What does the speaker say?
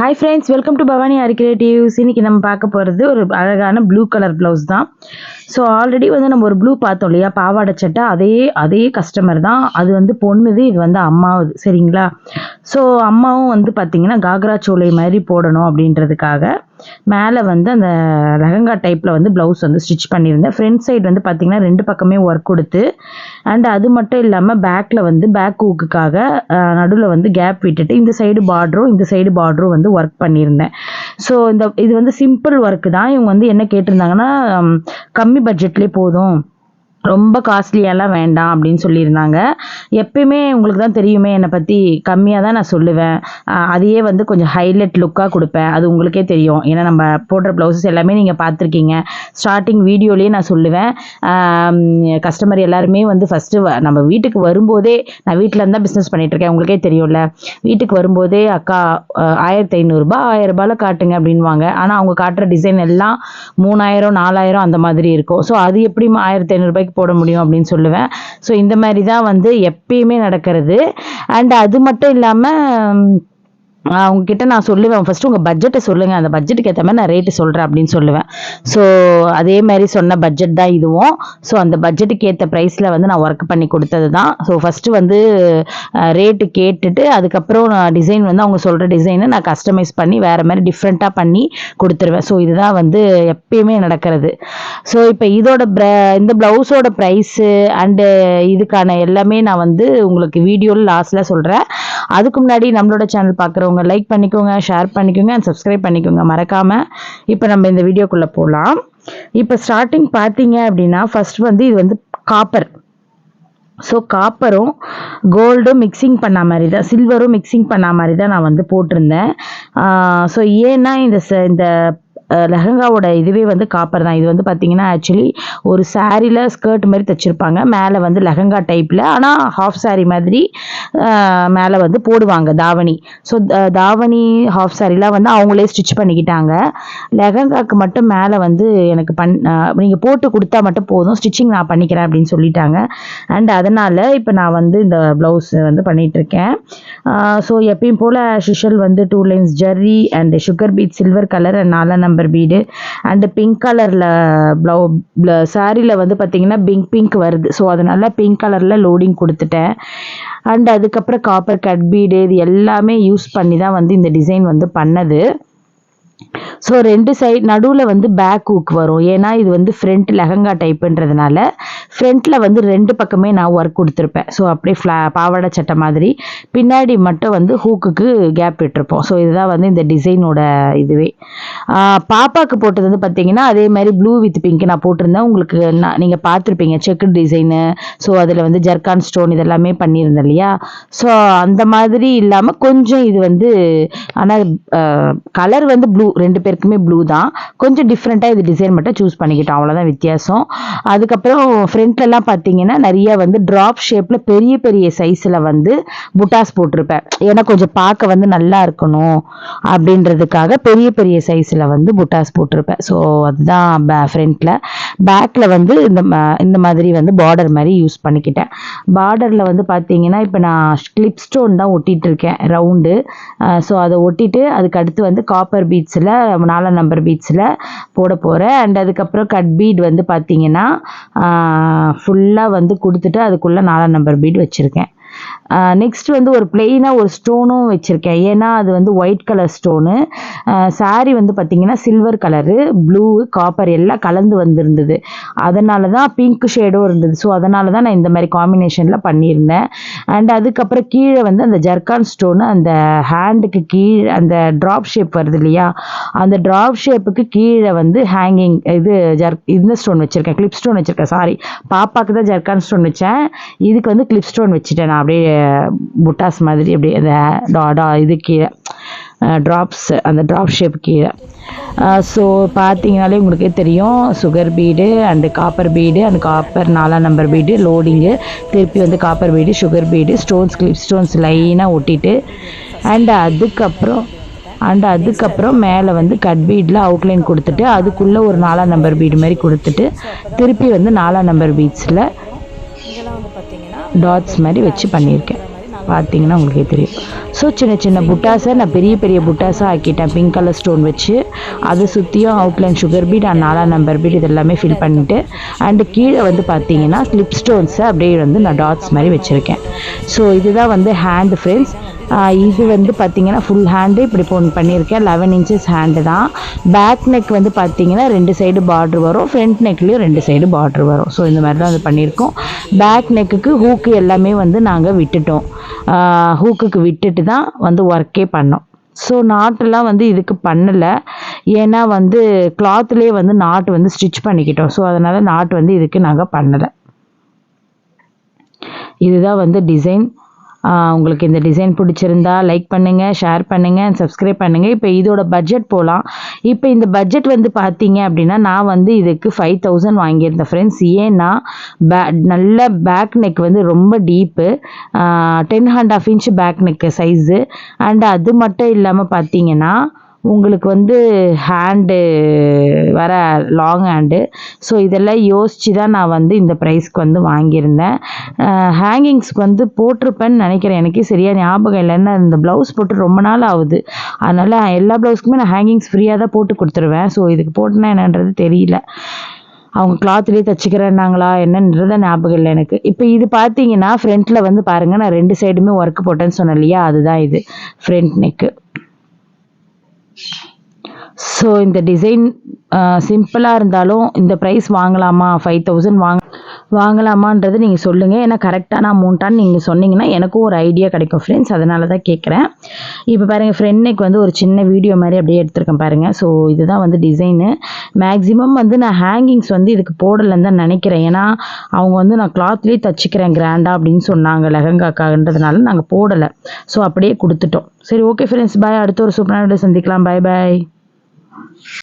Hi friends welcome to Bhavani R creatives இன்றைக்கி நம்ம பார்க்க போகிறது ஒரு அழகான ப்ளூ கலர் ப்ளவுஸ் தான். ஸோ ஆல்ரெடி வந்து நம்ம ஒரு ப்ளூ பார்த்தோம் இல்லையா? பாவாடை சட்டை அதே அதே கஸ்டமர் தான். அது வந்து பொண்ணுது இது வந்து அம்மாவுது. சரிங்களா? ஸோ அம்மாவும் வந்து பார்த்திங்கன்னா காக்ரா சோலை மாதிரி போடணும் அப்படின்றதுக்காக மேலே வந்து அந்த லெஹங்கா டைப்பில் வந்து ப்ளவுஸ் வந்து ஸ்டிச் பண்ணியிருந்தேன். ஃப்ரண்ட் சைடு வந்து பார்த்திங்கன்னா ரெண்டு பக்கமே ஒர்க் கொடுத்து அண்ட் அது மட்டும் இல்லாமல் பேக்கில் வந்து பேக் ஹூக்குக்காக நடுவில் வந்து கேப் விட்டுட்டு இந்த சைடு பார்டரும் இந்த சைடு பார்டரும் வந்து ஒர்க் பண்ணியிருந்தேன். ஸோ இந்த இது வந்து சிம்பிள் ஒர்க்கு தான். இவங்க வந்து என்ன கேட்டிருந்தாங்கன்னா கம்மி பட்ஜெட்லேயே போதும். ரொம்ப காஸ்ட்லியெல்லாம் வேண்டாம் அப்படின்னு சொல்லியிருந்தாங்க. எப்பயுமே உங்களுக்கு தான் தெரியுமே என்னை பற்றி கம்மியாக தான் நான் சொல்லுவேன். அதையே வந்து கொஞ்சம் ஹைலைட் லுக்காக கொடுப்பேன். அது உங்களுக்கே தெரியும். ஏன்னா நம்ம போடுற ப்ளவுசஸ் எல்லாமே நீங்கள் பார்த்துருக்கீங்க. ஸ்டார்டிங் வீடியோலேயே நான் சொல்லுவேன். கஸ்டமர் எல்லாருமே வந்து ஃபஸ்ட்டு நம்ம வீட்டுக்கு வரும்போதே நான் வீட்டில் இருந்தால் பிஸ்னஸ் பண்ணிகிட்ருக்கேன் உங்களுக்கே தெரியும்ல. வீட்டுக்கு வரும்போதே அக்கா ஆயிரத்தி ஐநூறுரூபா ஆயிரம் ரூபாயில் காட்டுங்க அப்படின்வாங்க ஆனால் அவங்க காட்டுற டிசைன் எல்லாம் மூணாயிரம் நாலாயிரம் அந்த மாதிரி இருக்கும். ஸோ அது எப்படி ஆயிரத்தி ஐநூறுரூபாய்க்கு போட முடியும் அப்படின்னு சொல்லுவேன். ஸோ இந்த மாதிரி தான் வந்து எப்பயுமே நடக்கிறது. அண்ட் அது மட்டும் இல்லாமல் அவங்கக்கிட்ட நான் சொல்லுவேன். ஃபஸ்ட்டு உங்கள் பட்ஜெட்டை சொல்லுங்கள் அந்த பட்ஜெட்டுக்கு ஏற்ற மாதிரி நான் ரேட்டு சொல்கிறேன் அப்படின்னு சொல்லுவேன். ஸோ அதே மாதிரி சொன்ன பட்ஜெட் தான் இதுவும். ஸோ அந்த பட்ஜெட்டுக்கு ஏற்ற ப்ரைஸில் வந்து நான் ஒர்க் பண்ணி கொடுத்தது தான். ஸோ ஃபஸ்ட்டு வந்து ரேட்டு கேட்டுட்டு அதுக்கப்புறம் நான் டிசைன் வந்து அவங்க சொல்கிற டிசைனை நான் கஸ்டமைஸ் பண்ணி வேறு மாதிரி டிஃப்ரெண்ட்டாக பண்ணி கொடுத்துருவேன். ஸோ இதுதான் வந்து எப்பயுமே நடக்கிறது. ஸோ இப்போ இதோட ப்ர இந்த ப்ளவுஸோட ப்ரைஸு அண்டு இதுக்கான எல்லாமே நான் வந்து உங்களுக்கு வீடியோவில் லாஸ்ட்டில் சொல்கிறேன் அதுக்கு முன்னாடி நம்மளோட சேனல் பிடிச்சிருக்கவங்க லைக் பண்ணிக்கோங்க ஷேர் பண்ணிக்கோங்க அண்ட் சப்ஸ்கிரைப் பண்ணிக்கோங்க. மறக்காமல் இப்போ நம்ம இந்த வீடியோக்குள்ளே போகலாம் இப்போ ஸ்டார்டிங் பார்த்தீங்க அப்படின்னா ஃபர்ஸ்ட் வந்து இது வந்து காப்பர் ஸோ காப்பரும் கோல்டும் மிக்சிங் பண்ண மாதிரி தான் சில்வரும் மிக்சிங் பண்ண மாதிரி தான் நான் வந்து போட்டிருந்தேன். ஸோ ஏன்னா இந்த இந்த லெஹங்காவோட இதுவே வந்து காப்பர் தான். இது வந்து பார்த்தீங்கன்னா ஆக்சுவலி ஒரு சாரியில் ஸ்கர்ட் மாதிரி தைச்சிருப்பாங்க. மேலே வந்து லெஹங்கா டைப்பில் ஆனால் ஹாஃப் சாரி மாதிரி மேலே வந்து போடுவாங்க தாவணி. ஸோ தாவணி ஹாஃப் சாரிலாம் வந்து அவங்களே ஸ்டிச் பண்ணிக்கிட்டாங்க. லெஹங்காக்கு மட்டும் மேலே வந்து எனக்கு பண் நீங்கள் போட்டு கொடுத்தா மட்டும் போதும். ஸ்டிச்சிங் நான் பண்ணிக்கிறேன் அப்படின்னு சொல்லிட்டாங்க. அண்ட் அதனால் இப்போ நான் வந்து இந்த ப்ளவுஸ் வந்து பண்ணிகிட்ருக்கேன் ஸோ எப்பயும் போல் ஷிஷல் வந்து two lines Jerry and sugar bead silver colour and நாலா நம்பர் பீடு அண்டு பிங்க் கலரில் ப்ளவு சாரியில் வந்து பார்த்தீங்கன்னா பிங்க் பிங்க் வருது. ஸோ அதனால் பிங்க் கலரில் லோடிங் கொடுத்துட்டேன். அண்ட் அதுக்கப்புறம் காப்பர் கட் பீடு இது எல்லாமே யூஸ் பண்ணி தான் வந்து இந்த டிசைன் வந்து பண்ணது. ஸோ ரெண்டு சைட் நடுவில் வந்து பேக் ஹூக் வரும். ஏன்னா இது வந்து ஃப்ரண்ட் லெஹங்கா டைப்புன்றதுனால ஃப்ரண்ட்டில் வந்து ரெண்டு பக்கமே நான் ஒர்க் கொடுத்துருப்பேன். ஸோ அப்படியே ஃப்ளா பாவாடை சட்டை மாதிரி. பின்னாடி மட்டும் வந்து ஹூக்குக்கு கேப் விட்டுருப்போம். ஸோ இதுதான் வந்து இந்த டிசைனோட இதுவே. பாப்பாவுக்கு பாப்பாக்கு போட்டது வந்து பார்த்தீங்கன்னா அதே மாதிரி ப்ளூ வித் பிங்க் நான் போட்டிருந்தேன். உங்களுக்கு நான் நீங்கள் பார்த்துருப்பீங்க செக்கு டிசைனு ஸோ அதில் வந்து ஜர்கான் ஸ்டோன் இதெல்லாமே பண்ணியிருந்தேன் இல்லையா? ஸோ அந்த மாதிரி இல்லாமல் கொஞ்சம் இது வந்து ஆனால் கலர் வந்து ப்ளூ ரெண்டு பேருக்குமே ப்ளூ தான். கொஞ்சம் டிஃப்ரெண்ட்டாக இது டிசைன் மட்டும் சூஸ் பண்ணிக்கிட்டோம். அவ்வளோதான் வித்தியாசம். அதுக்கப்புறம் ஃப்ரண்ட்லலாம் பார்த்தீங்கன்னா நிறைய வந்து ட்ராப் ஷேப்பில் பெரிய பெரிய சைஸில் வந்து புட்டாஸ் போட்டிருப்பேன். ஏன்னா கொஞ்சம் பார்க்க வந்து நல்லா இருக்கணும் அப்படின்றதுக்காக பெரிய பெரிய சைஸில் வந்து புட்டாஸ் போட்டிருப்பேன். ஸோ அதுதான் பே ஃப்ரண்ட்டில் பேக்கில் வந்து இந்த ம- இந்த மாதிரி வந்து பார்டர் மாதிரி யூஸ் பண்ணிக்கிட்டேன். பார்டரில் வந்து பார்த்தீங்கன்னா இப்போ நான் கிளிப் ஸ்டோன் தான் ஒட்டிகிட்டு இருக்கேன் ரவுண்டு ஸோ அதை ஒட்டிட்டு அதுக்கு அடுத்து வந்து காப்பர் பீட்ஸில் நாலாம் நம்பர் பீட்ஸில் போட போகிறேன் அண்ட் அதுக்கப்புறம் கட் பீட் வந்து பார்த்தீங்கன்னா ஃபுல்லாக வந்து கொடுத்துட்டு அதுக்குள்ளே நாலாம் நம்பர் பீட் வச்சுருக்கேன். நெக்ஸ்ட் வந்து ஒரு பிளெயினாக ஒரு ஸ்டோனும் வச்சுருக்கேன். ஏன்னா அது வந்து ஒயிட் கலர் ஸ்டோனு saree வந்து பார்த்தீங்கன்னா சில்வர் கலரு ப்ளூ காப்பர் எல்லாம் கலந்து வந்திருந்தது. அதனால தான் பிங்க் ஷேடும் இருந்தது. ஸோ அதனால தான் நான் இந்த மாதிரி காம்பினேஷனில் பண்ணியிருந்தேன். அண்ட் அதுக்கப்புறம் கீழே வந்து அந்த ஜர்கான் ஸ்டோனு அந்த ஹேண்டுக்கு கீழே அந்த ட்ராப் ஷேப் வருது இல்லையா? அந்த ட்ராப் ஷேப்புக்கு கீழே வந்து ஹேங்கிங் இது ஜர் இந்த ஸ்டோன் வச்சுருக்கேன். கிளிப் ஸ்டோன் வச்சுருக்கேன். சாரி பாப்பாக்கு தான் ஜர்கான் ஸ்டோன் வச்சேன். இதுக்கு வந்து கிளிப் ஸ்டோன் வச்சுட்டேன் நான் அப்படியே புட்டாஸ் மாதிரி அப்படியே அந்த டா டா இது கீழே ட்ராப்ஸ் அந்த ட்ராப் ஷேப் கீழே. ஸோ பார்த்தீங்கனாலே உங்களுக்கே தெரியும் sugar bead and copper bead and copper நாலாம் நம்பர் பீடு லோடிங்கு திருப்பி வந்து copper bead sugar bead stones clip stones லைனாக ஒட்டிட்டு அண்ட் அதுக்கப்புறம் அண்ட் அதுக்கப்புறம் மேலே வந்து கட் பீடில் அவுட்லைன் கொடுத்துட்டு அதுக்குள்ளே ஒரு நாலாம் நம்பர் பீடு மாதிரி கொடுத்துட்டு திருப்பி வந்து நாலாம் நம்பர் பீட்ஸில் டாட்ஸ் மாதிரி வச்சு பண்ணியிருக்கேன். பார்த்தீங்கன்னா உங்களுக்கே தெரியும். ஸோ சின்ன சின்ன புட்டாஸை நான் பெரிய பெரிய புட்டாஸாக ஆக்கிட்டேன். பிங்க் கலர் ஸ்டோன் வச்சு. அதை சுற்றியும் அவுட்லைன் சுகர் பீட் அண்ட் நாலாம் நம்பர் பீட் இது எல்லாமே ஃபில் பண்ணிவிட்டு அண்டு கீழே வந்து பார்த்தீங்கன்னா ஸ்லிப் ஸ்டோன்ஸை அப்படியே வந்து நான் டாட்ஸ் மாதிரி வச்சுருக்கேன். ஸோ இதுதான் வந்து ஹேண்டு ஃப்ரெண்ட்ஸ் இது வந்து பார்த்தீங்கன்னா ஃபுல் ஹேண்டு இப்படி போன் பண்ணியிருக்கேன். லெவன் இன்ச்சஸ் ஹேண்டு தான். பேக் நெக் வந்து பார்த்தீங்கன்னா ரெண்டு சைடு பார்ட்ரு வரும். ஃப்ரண்ட் நெக்லேயும் ரெண்டு சைடு பார்ட்ரு வரும். ஸோ இந்த மாதிரி தான் வந்து பண்ணியிருக்கோம். பேக் நெக்குக்கு ஹூக்கு எல்லாமே வந்து நாங்கள் விட்டுட்டோம். ஹூக்குக்கு விட்டுட்டு தான் வந்து ஒர்க்கே பண்ணோம். ஸோ நாட்டெல்லாம் வந்து இதுக்கு பண்ணலை. ஏன்னா வந்து கிளாத்லேயே வந்து நாட்டு வந்து ஸ்டிச் பண்ணிக்கிட்டோம். ஸோ அதனால் நாட்டு வந்து இதுக்கு நாங்கள் பண்ணலை. இதுதான் வந்து டிசைன் உங்களுக்கு இந்த டிசைன் பிடிச்சிருந்தா லைக் பண்ணுங்கள் ஷேர் பண்ணுங்கள் அண்ட் சப்ஸ்கிரைப் பண்ணுங்கள் இப்போ இதோட பட்ஜெட் போகலாம் இப்போ இந்த பட்ஜெட் வந்து பார்த்தீங்க அப்படின்னா நான் வந்து இதுக்கு ஃபைவ் தௌசண்ட் வாங்கியிருந்தேன் ஃப்ரெண்ட்ஸ் ஏன்னா பே நல்ல பேக் நெக் வந்து ரொம்ப deep ten and half inch back neck size and அது மட்டும் இல்லாமல் பார்த்தீங்கன்னா உங்களுக்கு வந்து ஹேண்டு வர லாங் ஹேண்டு ஸோ இதெல்லாம் யோசித்து தான் நான் வந்து இந்த ப்ரைஸ்க்கு வந்து வாங்கியிருந்தேன். ஹேங்கிங்ஸ்க்கு வந்து போட்டிருப்பேன்னு நினைக்கிறேன். எனக்கு சரியாக ஞாபகம் இல்லைன்னா இந்த ப்ளவுஸ் போட்டு ரொம்ப நாள் ஆகுது. அதனால் எல்லா ப்ளவுஸ்க்குமே நான் ஹேங்கிங்ஸ் ஃப்ரீயாக தான் போட்டு கொடுத்துருவேன். ஸோ இதுக்கு போட்டேன்னா என்னன்றது தெரியல. அவங்க கிளாத்லேயே தச்சுக்கிறேன்னாங்களா என்னன்றத ஞாபகம் இல்லை எனக்கு. இப்போ இது பார்த்தீங்கன்னா ஃப்ரண்ட்டில் வந்து பாருங்கள் நான் ரெண்டு சைடுமே ஒர்க் போட்டேன்னு சொன்னேன் இல்லையா? அதுதான் இது ஃப்ரண்ட் நெக்கு ஸோ இந்த டிசைன் சிம்பிளாக uh, இருந்தாலும் இந்த ப்ரைஸ் வாங்கலாமா? ஃபைவ் தௌசண்ட் வாங்க வாங்கலாமான்றது நீங்கள் சொல்லுங்கள் ஏன்னா கரெக்டான அமௌண்ட்டான்னு நீங்கள் சொன்னீங்கன்னா எனக்கும் ஒரு ஐடியா கிடைக்கும் ஃப்ரெண்ட்ஸ் அதனால தான் கேட்குறேன் இப்போ பாருங்கள் ஃப்ரெண்ட் நெக் வந்து ஒரு சின்ன வீடியோ மாதிரி அப்படியே எடுத்திருக்கேன் பாருங்கள் ஸோ இதுதான் வந்து டிசைனு மேக்ஸிமம் வந்து நான் ஹேங்கிங்ஸ் வந்து இதுக்கு போடலைன்னு தான் நினைக்கிறேன். ஏன்னா அவங்க வந்து நான் கிளாத்லேயே தச்சுக்கிறேன் கிராண்டாக அப்படின்னு சொன்னாங்க. லெஹங்காக்காகன்றதுனால நாங்கள் போடலை. ஸோ அப்படியே கொடுத்துட்டோம். சரி ஓகே ஃப்ரெண்ட்ஸ் பாய் அடுத்த ஒரு சூப்பரான வீடியோ சந்திக்கலாம். பாய் பாய்